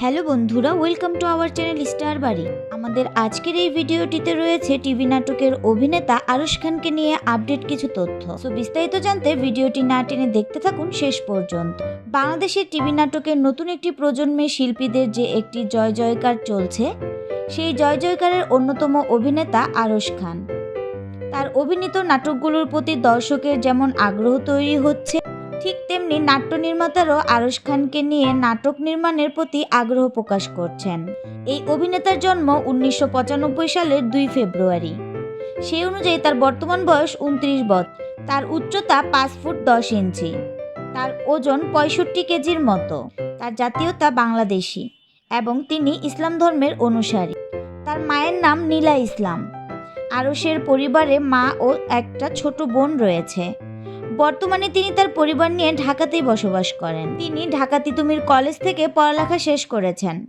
Hello বন্ধুরা welcome to our channel star বাড়ি আমাদের আজকের এই ভিডিওটিতে রয়েছে টিভি নাটকের অভিনেতা আরুশ খানকে নিয়ে আপডেট কিছু তথ্য। সো বিস্তারিত জানতে ভিডিওটি না টেনে দেখতে থাকুন শেষ পর্যন্ত। বাংলাদেশের টিভি নাটকের নতুন একটি প্রজন্মের শিল্পীদের যে একটি জয় জয়কার চলছে, সেই জয় জয়কারের অন্যতম অভিনেতা আরুশ খান। তার অভিনীত নাটকগুলোর প্রতি দর্শকের যেমন আগ্রহ তৈরি হচ্ছে ঠিক তেমনি নাট্য নির্মাতারাও আরশ খানকে নিয়ে নাটক নির্মাণের প্রতি আগ্রহ প্রকাশ করছেন। এই অভিনেতার জন্ম উনিশশো পঁচানব্বই সালের দুই ফেব্রুয়ারি। সেই অনুযায়ী তার বর্তমান বয়স উনত্রিশ বছর তার উচ্চতা পাঁচ ফুট দশ ইঞ্চি। তার ওজন পঁয়ষট্টি কেজির মতো। তার জাতীয়তা বাংলাদেশি এবং তিনি ইসলাম ধর্মের অনুসারী। তার মায়ের নাম নীলা ইসলাম। আরশের পরিবারে মা ও একটা ছোট বোন রয়েছে। বর্তমানে তিনি তার পরিবার নিয়ে ঢাকাতেই বসবাস করেন। তিনি ঢাকা তিতুমির কলেজ থেকে পড়ালেখা শেষ করেছেন।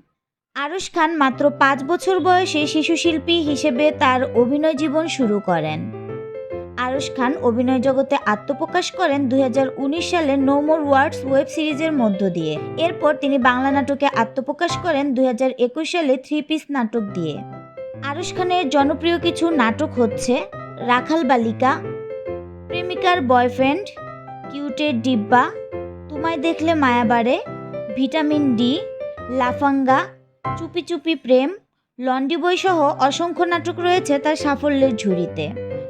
আরশ খান মাত্র পাঁচ বছর বয়সে শিশু শিল্পী হিসেবে তার অভিনয় জীবন শুরু করেন। আরশ খান অভিনয় জগতে আত্মপ্রকাশ করেন দুই হাজার উনিশ সালে নো মোর ওয়ার্ডস ওয়েব সিরিজের মধ্য দিয়ে। এরপর তিনি বাংলা নাটকে আত্মপ্রকাশ করেন দুই হাজার একুশ সালে থ্রি পিস নাটক দিয়ে। আরশ খানের জনপ্রিয় কিছু নাটক হচ্ছে রাখাল বালিকা প্রেমিকার বয়ফ্রেন্ড, কিউটের ডিব্বা, তোমায় দেখলে মায়া বাড়ে, ভিটামিন ডি, লাফাঙ্গা, চুপি চুপি প্রেম, লন্ডি বই সহ অসংখ্য নাটক রয়েছে তার সাফল্যের ঝুড়িতে।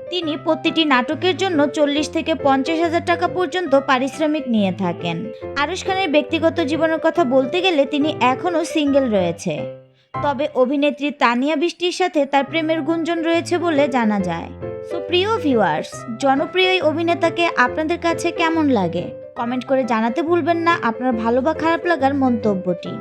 তিনি প্রতিটি নাটকের জন্য চল্লিশ থেকে পঞ্চাশ হাজার টাকা পর্যন্ত পারিশ্রমিক নিয়ে থাকেন। আরশ খানের ব্যক্তিগত জীবনের কথা বলতে গেলে তিনি এখনও সিঙ্গেল রয়েছে। তবে অভিনেত্রী তানিয়া বৃষ্টির সাথে তার প্রেমের গুঞ্জন রয়েছে বলে জানা যায়। সো প্রিয় ভিউয়ার্স, জনপ্রিয় এই অভিনেতাকে আপনাদের কাছে কেমন লাগে? কমেন্ট করে জানাতে ভুলবেন না আপনার ভালো বা খারাপ লাগার মন্তব্যটি।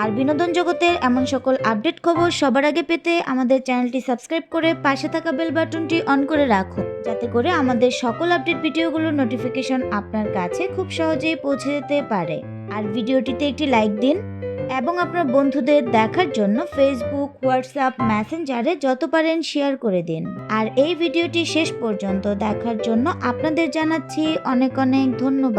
আর বিনোদন জগতের এমন সকল আপডেট খবর সবার আগে পেতে আমাদের চ্যানেলটি সাবস্ক্রাইব করে পাশে থাকা বেল বাটনটি অন করে রাখুন, যাতে করে আমাদের সকল আপডেট ভিডিওগুলোর নোটিফিকেশন আপনার কাছে খুব সহজেই পৌঁছে যেতে পারে। আর ভিডিওটিতে একটি লাইক দিন এবং আপনার বন্ধুদের দেখার জন্য ফেসবুক হোয়াটসঅ্যাপ মেসেঞ্জারে যত পারেন শেয়ার করে দিন। আর এই ভিডিওটি শেষ পর্যন্ত দেখার জন্য আপনাদের জানাচ্ছি অনেক অনেক ধন্যবাদ।